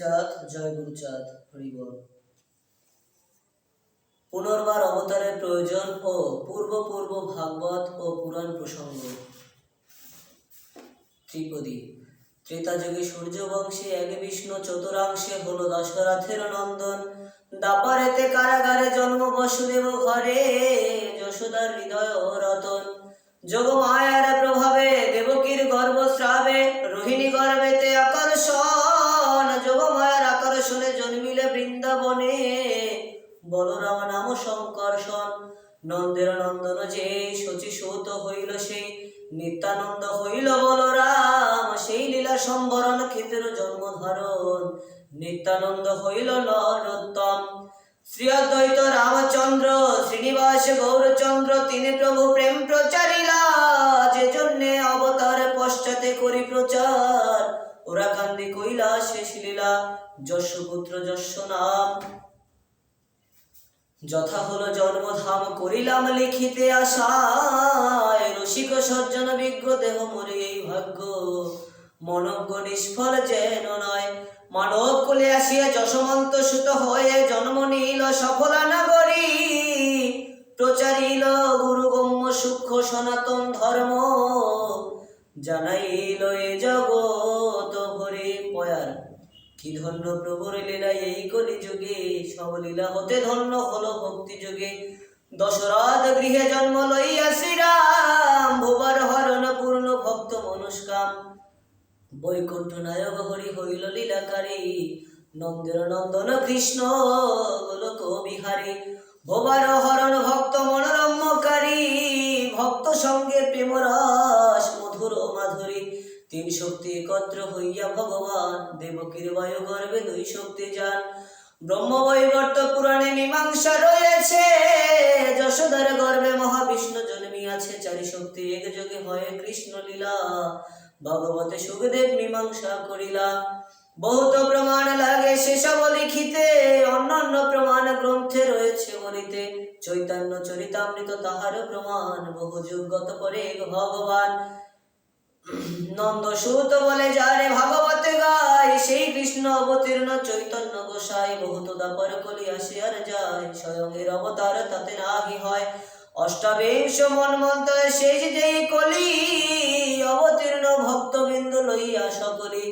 চাঁদ, জয় গুরুচাঁদ হরিবল পুনর্বার অবতারের প্রয়োজন ও পূর্ব পূর্ব ভাগবত ও পুরাণ প্রসঙ্গ। ত্রিপদী ত্রেতা যুগে সূর্যবংশে এক বিষ্ণু চতুরাংশে হলো দশরথের নন্দন। দাপারেতে কারাগারে জন্ম বসুদেব ঘরে, যশোদার হৃদয় ও রতন। যোগ মায়ার প্রভাবে দেবকীর গর্ভ স্রাবে, রোহিণী গর্ভেতে আকর্ষণ। আকর্ষণে জন্মিলে বৃন্দাবনে। বলরাম নাম সংকর্ষণ, নন্দের নন্দন যে শচী সৌত হইল সেই নিত্যানন্দ হইল বলরাম, সেই লীলা সম্বরণ ক্ষেত্র জন্ম ধারণ নিত্যানন্দ হইল নরোত্তম শ্রী অদ্বৈত রামচন্দ্র, শ্রীনিবাস গৌরচন্দ্র, তিনি প্রভু প্রেম প্রচারিলা লীলা যশ নাম। যথা হলো জন্মধাম করিলাম লিখিতে আশায়। রসিক সজ্জন বিজ্ঞ দেহ মরে এই ভাগ্য। মনজ্ঞ নিষ্ফল যেন নয়। মানব কুলে আসিয়া যশমন্ত সুত হয়ে জন্ম নিল সফলা নগরী। প্রচারিল গুরু গম্য সূক্ষ্ম সনাতন ধর্ম। জানাইল এ পয়ার কি ধন্য প্রভুর লীলা এই কলি যুগে? সব লীলা হতে ধন্য হলো ভক্তি যুগে। দশরথ গৃহে জন্ম লইয়া শ্রীরাম, ভুবর হরণ পূর্ণ ভক্ত মনুষ্কাম বৈকুণ্ঠ নায়ক হরি হইল লীলাকারী, নন্দের নন্দন কৃষ্ণ গোলক বিহারী। ভোবার হরণ ভক্ত মনোরম্যকারী ভক্ত সঙ্গে প্রেমরস মধুর মাধুরী। তিন শক্তি একত্র হইয়া ভগবান দেবকীর বায়ু গর্ভে দুই শক্তি যান। ব্রহ্মবৈবর্ত পুরাণে মীমাংসা রয়েছে। যশোদার গর্ভে মহাবিষ্ণু জন্মিয়াছে। চারি শক্তি এক যোগে হয় কৃষ্ণ লীলা ভগবতে সুখদেব মীমাংসা করিলা। বহুত প্রমাণ লাগে সেসব লিখিতে। অন্যান্য প্রমাণ গ্রন্থে রয়েছে বলিতে। চৈতন্য চরিতামৃত তাহার প্রমাণ। বহু যুগত পরে ভগবান নন্দ সুত বলে যারে ভাগবতে গায়, সেই কৃষ্ণ অবতীর্ণ চৈতন্য গোসাই বহুত দাপর কলি আসে আর যায় স্বয়ং এর অবতার তাতে নাহি হয়। অষ্টাবিংশ মন্মন্ত্র শেষ যেই কলি, অবতীর্ণ ভক্তবৃন্দ লইয়া সকলি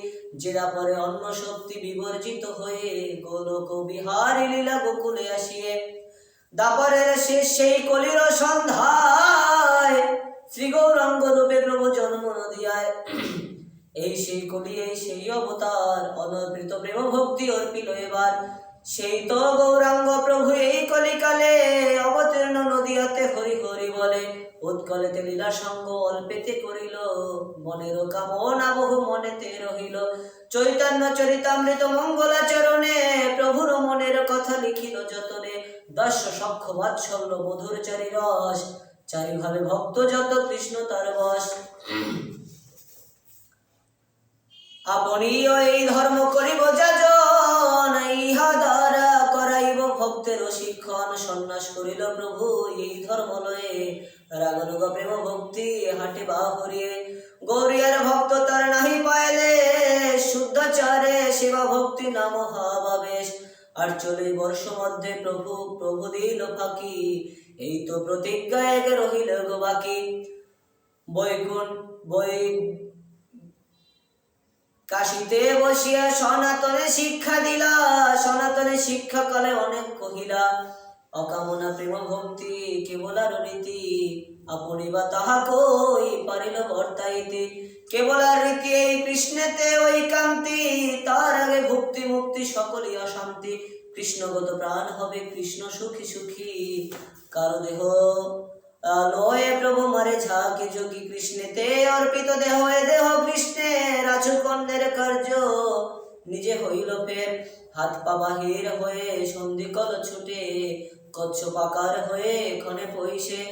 জেরা পরে অন্য শক্তি বিবর্জিত হয়ে গোলক বিহারী লীলা গোকুলে আসিয়ে, দাপরের শেষ সেই কলির সন্ধ্যায় শ্রী গৌরাঙ্গ রূপে প্রভু এই সেই কলি এই সেই অবতার অনর্পিত প্রেম ভক্তি অর্পিল এবার। সেই তো গৌরাঙ্গ প্রভু এই কলিকালে অবতীর্ণ নদিয়াতে হরি হরি বলে। উৎকলেতে লীলা সঙ্গ অল্পেতে করিল, মনের কামনা বহু মনেতে রহিল। চৈতন্য চরিতামৃত মঙ্গলাচরণে প্রভুর মনের কথা লিখিল যতনে। দশ সক্ষ বাৎসল্য মধুর চারি রস চারিভাবে ভক্ত যত কৃষ্ণ তার বস। আপনিও এই ধর্ম করিব যাজন, ইহা দ্বারা করাইব ভক্তের শিক্ষণ। সন্ন্যাস করিল প্রভু, এই ধর্ম লয়ে রাগনুগ প্রেম ভক্তি, হাটে বাহরিয়ে গৌরিয়ার ভক্ত তার নাহি পাইলে, শুদ্ধাচারে সেবা ভক্তি নাম হাবাবেশ। আর চলে বর্ষ মধ্যে প্রভু প্রভু দিল ফাঁকি। এই তো প্রতিজ্ঞা এক রহিল গো বাকি। বৈকুণ্ঠ, বৈ কাশিতে বসিয়া সনাতনে শিক্ষা দিলা, সনাতনে শিক্ষা কালে অনেক কহিলা, অকামনা প্রেম ভক্তি কেবল আর রীতি আপনি বা তাহা কই পারিল বর্তাইতে? কেবল আর রীতি এই কৃষ্ণেতে ওই কান্তি, তার আগে ভক্তি মুক্তি সকলই অশান্তি। কৃষ্ণগত প্রাণ হবে কৃষ্ণ সুখী সুখী, কারও দেহ মারে ঝাঁকে যোগী কৃষ্ণেতে অর্পিত দেহ, এ দেহ কৃষ্ণের আছু কন্যের কার্য। নিজে হইল ফের হাত পা বাহির হয়ে সন্ধিকল ছুটে, কচ্ছপ আকার হয়ে ক্ষণে পইসে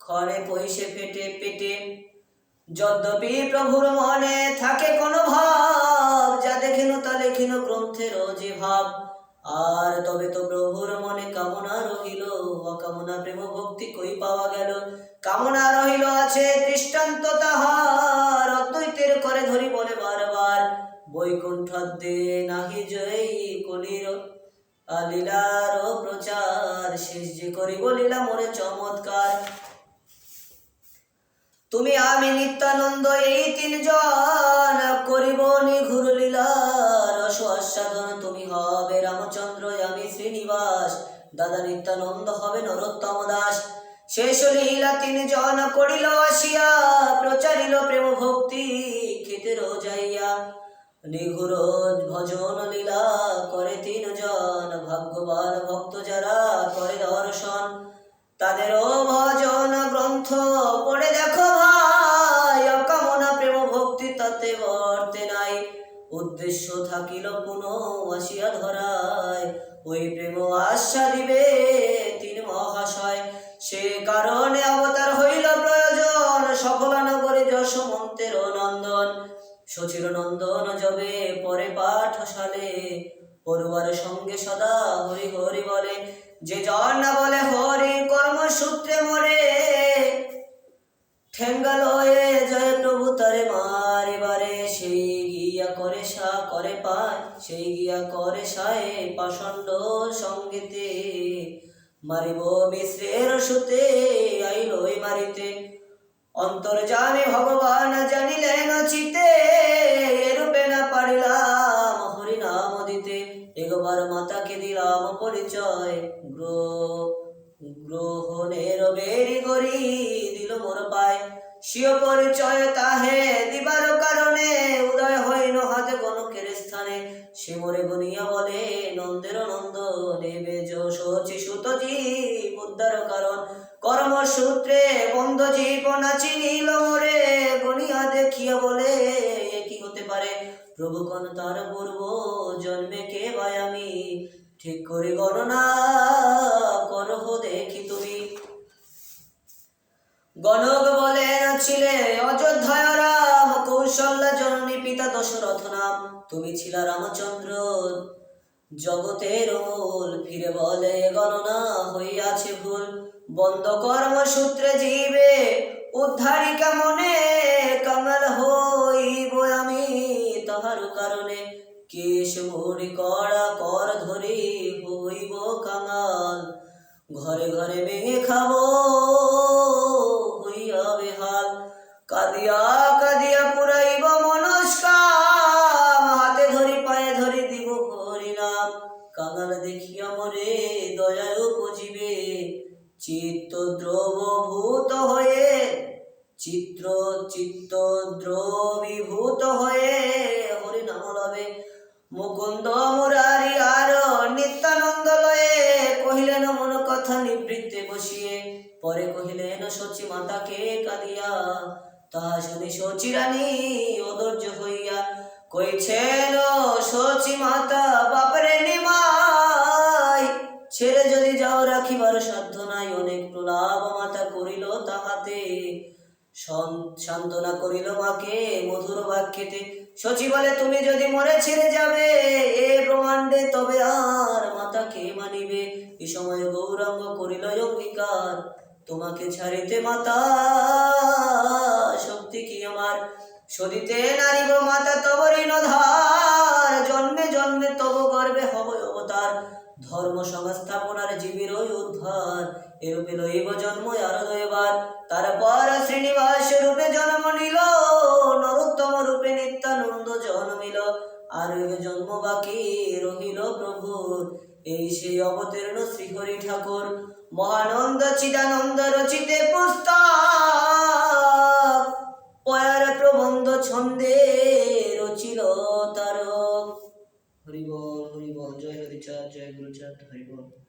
ক্ষণে পইসে ফেটে পেটে। যদ্যপি প্রভুর মনে থাকে কোনো ভাব, যা দেখিন তা লেখিন গ্রন্থের যে ভাব। আর তবে তো প্রভুর মনে কামনা রহিল, অকামনা প্রেম ভক্তি কই পাওয়া গেল? কামনা রহিল আছে দৃষ্টান্ত তাহার, অদ্বৈতের করে ধরি বলে বারবার। বৈকুণ্ঠদ্দে নাহি জয়ী কলির আলীলার প্রচার, শেষ যে করিব লীলা মোরে চমৎকার। তুমি আমি নিত্যানন্দ এই তিনজন করিব নিঘুর লীলার তুমি হবে রামচন্দ্র, আমি শ্রীনিবাস। দাদা নিত্যানন্দ হবে নরোত্তম দাস। শেষ লীলা তিনজন করিল আসিয়া, প্রচারিল প্রেম ভক্তি খেতে যাইয়া। নিঘুর ভজন লীলা করে তিনজন, ভাগ্যবান ভক্ত যারা করে দর্শন। তাদেরও ভজন গ্রন্থ পড়ে দেখো। উদ্দেশ্য থাকিল পুন আসিয়া ধরায়। ওই প্রেম আশা দিবে তিন মহাশয়। সে কারণে অবতার হইল প্রয়োজন। সকল নগরে যশমন্তের নন্দন। সচির নন্দন যবে পরে পাঠশালে। পড়ুয়ার সঙ্গে সদা হরি হরি বলে। যে জন না বলে হরি, কর্মসূত্রে মরে। ঠেঙ্গালয়ে জয় প্রভু তারে মারিবারে সেই গিয়া করে সায় পাষণ্ড সঙ্গীতে। মারিব মিশ্রের সুতে আইলই মারিতে অন্তর জানে ভগবান জানিলেন চিতে, এরূপে না পারিলাম হরি নাম দিতে। এগোবার মাতাকে দিলাম পরিচয়, গ্রহ গ্রহণের বেরি গরি দিল মোর পায়। স্বীয় পরিচয় তাহে দিবার কারণে স্থানে সে মোরে গুনিয়া বলে, নন্দের নন্দ, নেবে যশোচি সুত জীব উদ্ধার কারণ। কর্মসূত্রে বন্ধ জীবন চিনিল মোরে দেখিয়া বলে কি হতে পারে? প্রভু কোন তার পূর্ব জন্মে কে ভাই আমি? ঠিক করি গণনা, করহ দেখি তুমি গণক বলেন ছিলে অযোধ্যায় রাম কৌশল্যা জননী পিতা দশরথ নাম তুমি ছিলা রামচন্দ্র, জগতের মূল। ফিরে বলে, গণনা হইয়াছে ভুল। বন্ধ কর্মসূত্রে জীবে উদ্ধারিকা মনে, কাঙাল হইব আমি তাহার কারণে। কেশ মুড়ি কড়া কর ধরি হইব কামাল ঘরে ঘরে ভেঙে খাব দ্রবভূত হয়ে, চিত্র চিত্ত দ্রবীভূত হয়ে হরিনাম লবে মুকুন্দ মুরারি আর নিত্যানন্দ লয়ে কহিলেন মন কথা নিবৃত্তে বসিয়ে। পরে কহিলেন সচি মাতাকে কাঁদিয়া তাহা শুনি সচি রানী অধৈর্য হইয়া কইছেন সচি মাতা বাপরে নিমাই ছেড়ে যদি যাও রাখিবার সাধ্য নাই, অনেক প্রলাপ মাতা করিল তাহাতে। সান্ত্বনা করিল মাকে, মধুর বাক্যেতে সচি বলে, তুমি যদি মরে ছেড়ে যাবে, এ ব্রহ্মাণ্ডে তবে আর মাতাকে মানিবে? এ সময় গৌরাঙ্গ করিল, অঙ্গীকার, তোমাকে ছাড়িতে মাতা, শক্তি কি আমার? সদিতে নারিব মাতা তব ঋণধার জন্মে ধর্ম সংস্থাপনার জীবের উদ্ধার। এরূপে লইব জন্ম, আরও দয়বার তারপর শ্রীনিবাস রূপে জন্ম নিল, নরোত্তম রূপে নিত্যানন্দ জন্মিল আর জন্ম বাকি রহিল প্রভু এই সেই অবতীর্ণ শ্রীহরি ঠাকুর, মহানন্দ চিদানন্দ রচিতে পুস্তক। প্রবন্ধ ছন্দে রচিল তার হরিবল হরিবল জয়